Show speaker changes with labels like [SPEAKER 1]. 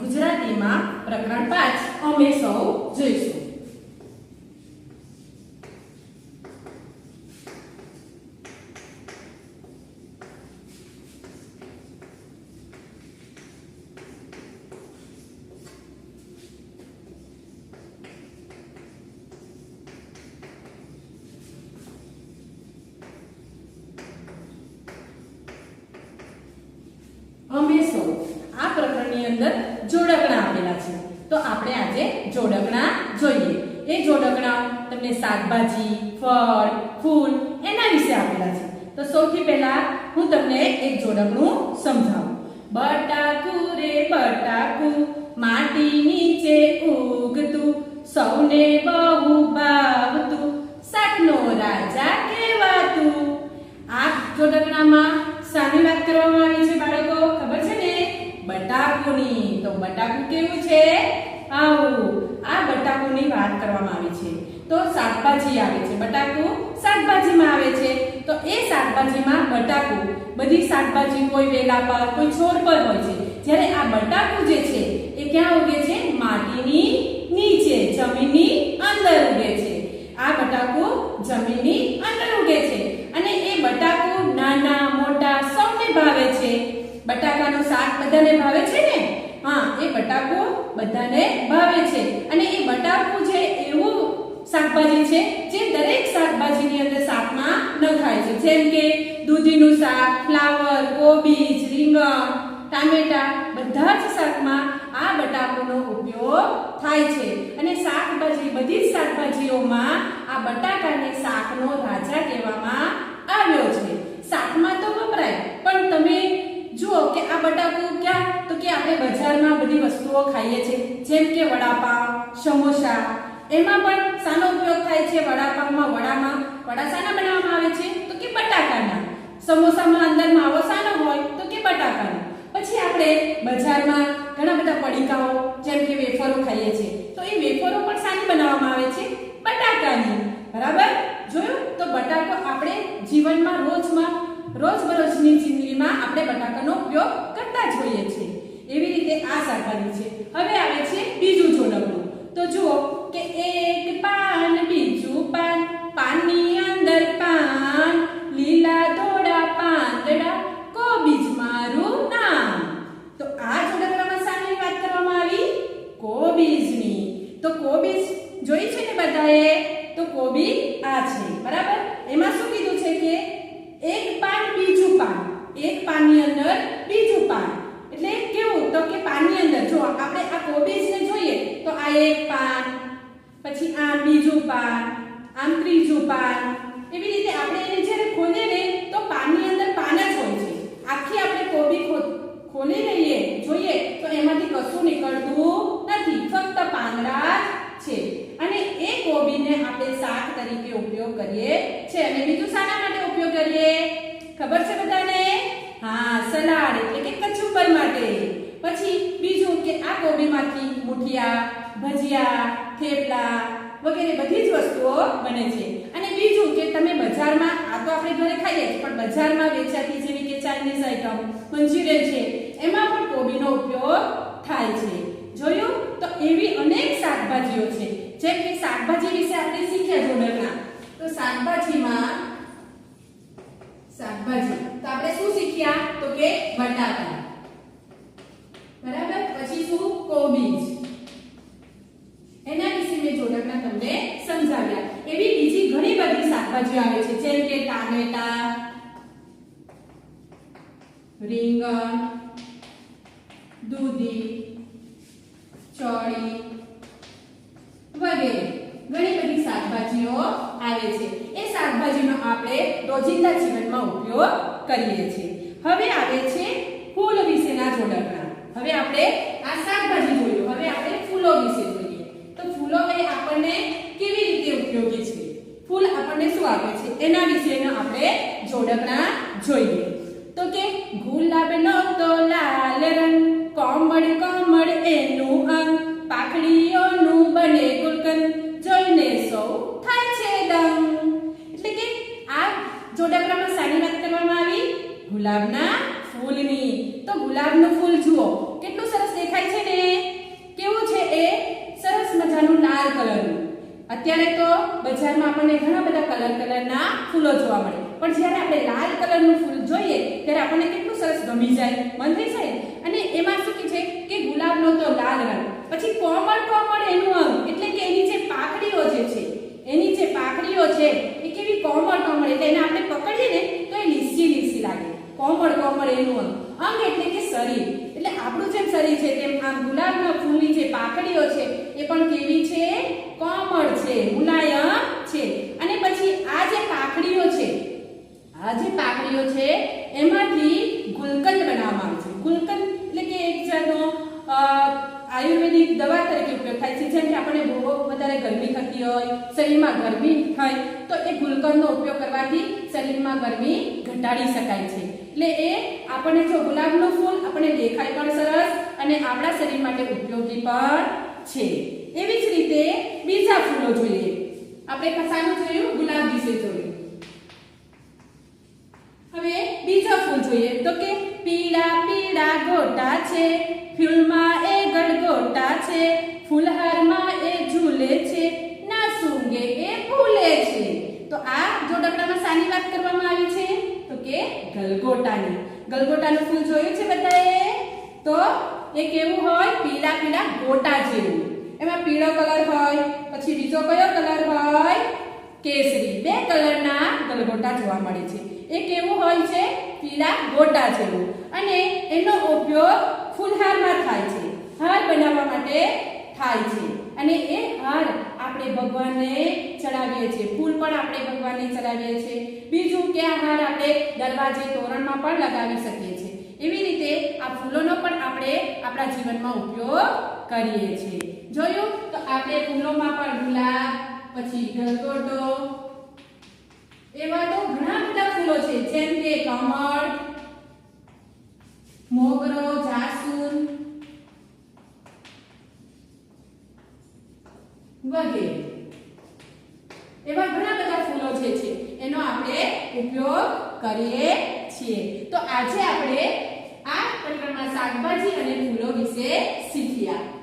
[SPEAKER 1] ગુજરાતીમાં પ્રકરણ પાંચ અમે સૌ જોઈશું અમે સૌ આ પ્રકરણની અંદર જોડકણા આપેલા છે. તો આપણે આજે જોડકણા જોઈએ. એ જોડકણા તમને શાકભાજી, ફળ, ફૂલ એના વિશે આપેલા છે. તો સૌથી પહેલા હું તમને એક જોડકણું સમજાવું. બટાકુ રે બટાકુ, માટી નીચે ઉગતું, સૌને બહુ ભાવતું, સાતનો રાજા કહેવાતું. આ જોડકણામાં શાની વાત કરવામાં આવી છે બાળકો ખબર છે ને બટાકુની તો બટાકુ કેવું છે? આવું. આ બટાકુની વાત કરવામાં આવી છે. તો શાકભાજી આવે છે. બટાકુ શાકભાજીમાં આવે છે. તો એ શાકભાજીમાં બટાકુ, બધી શાકભાજી કોઈ વેલા પર, કોઈ છોડ પર હોય છે. જ્યારે આ બટાકુ જે છે, એ ક્યાં ઉગે છે? માટીની નીચે, જમીનની અંદર ઉગે છે. આ બટાકુ જમીનની અંદર ઉગે છે. અને એ બટાકુ નાના, મોટા, સૌને ભાવે છે. બટાકાનું શાક બધાને ભાવે છે ને? હા, એ બટાકો બધાને ભાવે છે. અને એ બટાકો છે એવું શાકભાજી છે, જે દરેક શાકભાજીની અંદર શાકમાં નખાય છે. જેમ કે દૂધીનું શાક, ફ્લાવર, કોબીજ, રીંગણ, ટામેટા, બધા જ શાકમાં આ બટાકોનો ઉપયોગ થાય છે. અને શાકભાજી, બધી જ શાકભાજીઓમાં આ બટાકાને શાકનો રાજા કહેવામાં આવ્યો છે. શાકમાં તો વપરાય, પણ તમે જુઓ કે આ બટાકું આપણે બજારમાં બધી વસ્તુઓ ખાઈએ છીએ. જેમ કે વડાપાવ, સમોસા, એમાં પણ શાનો ઉપયોગ થાય છે વડાપાવમાં, વડામાં. વડા શાના બનાવવામાં આવે છે તો કે બટાકાના. સમોસામાં અંદર માવો શાનો હોય તો કે બટાકાનો. પછી આપણે બજારમાં ઘણા બધા પડીકાઓ, જેમ કે વેફરો ખાઈએ છીએ. તો એ વેફરો પણ શાની બનાવવામાં આવે છે બટાકાની. બરાબર? જોયું? તો બટાકો આપણે જીવનમાં રોજમાં, રોજબરોજની જિંદગીમાં આપણે બટાકાનો ઉપયોગ કરતા જ હોઈએ આ છે. હવે આવે છે બીજું જોડકું તો જુઓ કે એક પાન, બીજું પાન, પાનની અંદર પાન, લીલા ધોળા પાંદડા કોબીજ મારું નામ? તો આ જોડકણામાં શાની વાત કરવામાં આવી? કોબીજની તો કોબીજ જોઈ છે ને બધાએ? તો કોબી આ છે. બરાબર? એમાં શું કીધું છે કે એક પાન, બીજું પાન. એક પાનની અંદર બીજું પાન એટલે કેવું તો કે પાનની અંદર જો આપણે આ કોબીજને જોઈએ તો આ એક પાન પછી આ બીજું પાન આમ ત્રીજું પાન એવી રીતે આપણે એને જ્યારે ખોલીએ ને તો પાનની અંદર પાન જ હોય છે આખી આપણે કોબી ખો- ખોલી લઈએ જોઈએ તો એમાંથી કશું નીકળતું નથી ફક્ત પાંદડા જ છે અને એ કોબીને આપણે શાક તરીકે ઉપયોગ કરીએ છે અને બીજું શાના માટે ઉપયોગ કરીએ ખબર છે બધાને? હા, સલાડ એટલે કે કચુંબર માટે. પછી બીજું કે આ કોબીમાંથી મુઠિયા, ભજીયા, થેપલા વગેરે બધી જ વસ્તુઓ બને છે. અને બીજું કે તમે બજારમાં, આ તો આપણે ઘરે ખાઈએ પણ બજારમાં વેચાતી જેવી કે ચાઇનીઝ આઈટમ મંચુરિયન છે, એમાં પણ કોબીનો ઉપયોગ થાય છે. જોયું? તો એવી અનેક શાકભાજીઓ છે. જેમ કે શાકભાજી વિશે આપણે શીખ્યા જોડકના તો શાકભાજીમાં શાકભાજી તો આપણે શું શીખ્યા? તો કે બટાકા. બરાબર? પછી શું? કોબીજ. એના વિશે મેં જોડકના તમને સમજાવ્યા. એવી બીજી ઘણી બધી શાકભાજીઓ આવે છે, જેમ કે ટામેટા, રીંગણ, દૂધી, ચોળી વગેરે. ઘણી બધી શાકભાજીઓ આવે છે. એ શાકભાજીનો આપણે રોજિંદા જીવનમાં ઉપયોગ કરીએ છીએ. હવે આવે છે ફૂલ વિશેના જોડકણા હવે આપણે આ શાકભાજી જોયું. હવે આપણે ફૂલો વિશે જોઈએ. તો ફૂલો એ આપણને કેવી રીતે ઉપયોગી છે? ફૂલ આપણને શું આપે છે? એના વિશેના આપણે જોડકણા જોઈએ. તો કે ગુલાબનો તો લાલ રંગ, કોમળ કોમળ એનું અંગ, પાખડીઓનું બને ગુલકંદ જઈને સૌ થાય છે દમ એટલે કે આ જોડાકડામાં સાની વાત કરવામાં આવી? ગુલાબના ફૂલની. તો ગુલાબનું ફૂલ જુઓ, કેટલું સરસ દેખાય છે ને? કેવું છે એ? સરસ મજાનું લાલ કલરનું. અત્યારે તો બજારમાં આપણને ઘણા બધા કલર કલરના ફૂલો જોવા મળે. પણ જ્યારે આપણે લાલ કલરનું ફૂલ જોઈએ, ત્યારે આપણને કેટલું સરસ ગમી જાય. મન થઈ જાય. અને એમાં શું કે છે કે ગુલાબનો તો લાલ રંગ. પછી કોમળ કોમળ એનું અંગ, એટલે કે એની જે પાકડીઓ જે છે, એની જે પાકડીઓ છે, એ કેવી કોમળ કોમળ, એટલે એને આપણે પકડીએ ને તો એ લીસી લીસી લાગે. કોમળ કોમળ એનું અંગ. અંગ એટલે કે શરીર. એટલે આપણું જેમ શરીર છે, તેમ આ ગુલાબના ફૂલની જે પાકડીઓ છે, એ પણ કેવી છે? કોમળ છે. મુલાયમ છે અને પછી આ જે પાકડીઓ છે આ જે પાકડીઓ છે એમાંથી ગુલકંદ બનાવવામાં આવે છે ગુલકંદ એટલે કે એક જાતનો અ, આયુર્વેદિક દવા તરીકે ઉપયોગ થાય છે જેમ કે આપણે બહુ વધારે ગરમી થતી હોય, શરીરમાં ગરમી થાય, તો એ ગુલકંદનો ઉપયોગ કરવાથી શરીરમાં ગરમી ઘટાડી શકાય છે. એટલે એ આપણને જો ગુલાબનું ફૂલ આપણને દેખાય પણ સરસ અને આપણા શરીર માટે ઉપયોગી પણ છે. એવી જ રીતે બીજા ફૂલો જોઈએ. આપણે કસાનું જોયું, ગુલાબ વિશે જોયું. હવે બીજો ફૂલ જોઈએ. તો કે પીળા પીળા ગોટા છે, ફૂલમાં એ ગળગોટા છે, ફૂલહારમાં એ ઝૂલે છે ના સૂંઘે એ ફૂલે છે તો આ જોડકડામાં સાની વાત કરવામાં આવી છે? તો કે ગલગોટાની. ગલગોટાનું ફૂલ જોયું છે બધાએ? તો એ કેવું હોય? પીળા પીળા ગોટા જેવું. એમાં પીળો કલર હોય, પછી બીજો કયો કલર હોય? કેસરી. બે કલરના ગલગોટા જોવા મળે છે. એ કેવું હોય છે? પીળા ગોટા જેવું. અને એનો ઉપયોગ ફૂલહારમાં થાય છે. હાર બનાવવા માટે થાય છે. અને એ હાર આપણે ભગવાનને ચડાવીએ છીએ. ફૂલ પણ આપણે ભગવાનને ચડાવીએ છીએ. બીજું કે આ હાર આપણે દરવાજે તોરણમાં પણ લગાવી શકીએ છીએ. એવી રીતે આ ફૂલોનો પણ આપણે આપણા જીવનમાં ઉપયોગ કરીએ છીએ. જોયું? તો આપણે ફૂલોમાં પણ ગુલાબ, પછી ગલગોટો એવા તો ઘણા બધા ફૂલો છે. જેમ કે કમળ, મોગરો વગેરે. એવા ઘણા બધા ફૂલો જે છે, એનો આપણે ઉપયોગ કરીએ છીએ. તો આજે આપણે આ પ્રકારના શાકભાજી અને ફૂલો વિશે શીખ્યા.